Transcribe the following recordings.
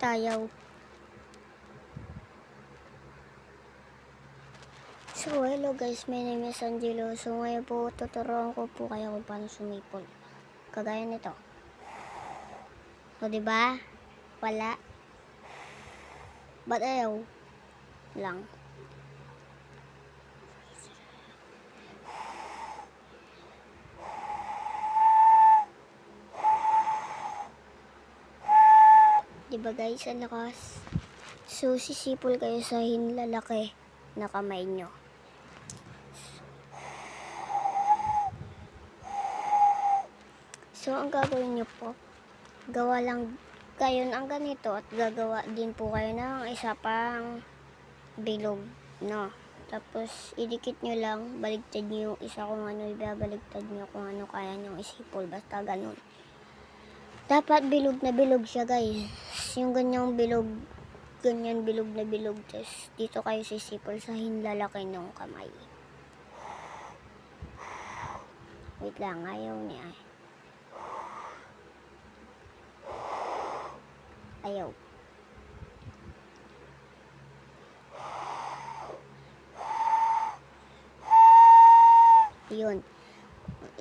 tayaw. So, hello guys, my name is Angelo. So, ngayon po, tuturuan ko po kayo kung paano sumipol. Kagaya nito. O, ba? Wala. Ba't ayaw? Lang. Di ba guys, ang lakas? So, sisipol kayo sa hinlalaki na kamay nyo. So, ang gagawin nyo po, gawa lang kayo ng ganito at gagawa din po kayo ng isa pang bilog, no? Tapos, idikit nyo lang, baligtad nyo yung isa kung ano, ibabaligtad nyo kung ano kaya nyo isipol, basta ganun. Dapat bilog na bilog siya, guys. Yung ganyang bilog, ganyan bilog na bilog. Tapos, dito kayo sisipol sa hinlalaki ng kamay. Wait lang, ayaw niya. Ayaw. Yun.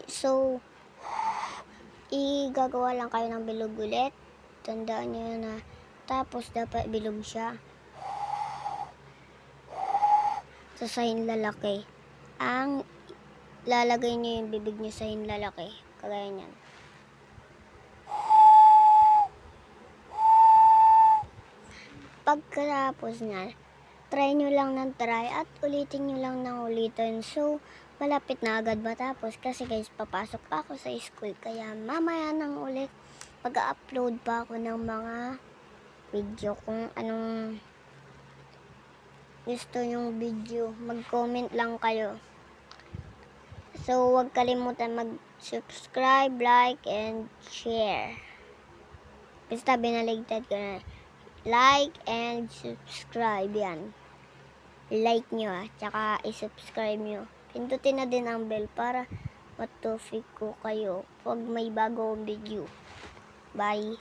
So, igagawa lang kayo ng bilog ulit. Tandaan nyo na tapos dapat bilog siya. Sasahin lalaki. Ang lalagay nyo yung bibig nyo sa lalaki. Kagaya niyan. Pagkatapos niya, try nyo lang ng try at ulitin nyo lang ng ulitin. So, malapit na agad matapos kasi guys, papasok pa ako sa school. Kaya mamaya nang ulit, mag-upload pa ako ng mga video kung anong gusto nyong video. Mag-comment lang kayo. So, huwag kalimutan mag-subscribe, like, and share. Basta binaligtad ko na. Like and subscribe yan. Like nyo ah. Tsaka i-subscribe nyo. Pindutin na din ang bell para matufik ko kayo pag may bagong video. Bye.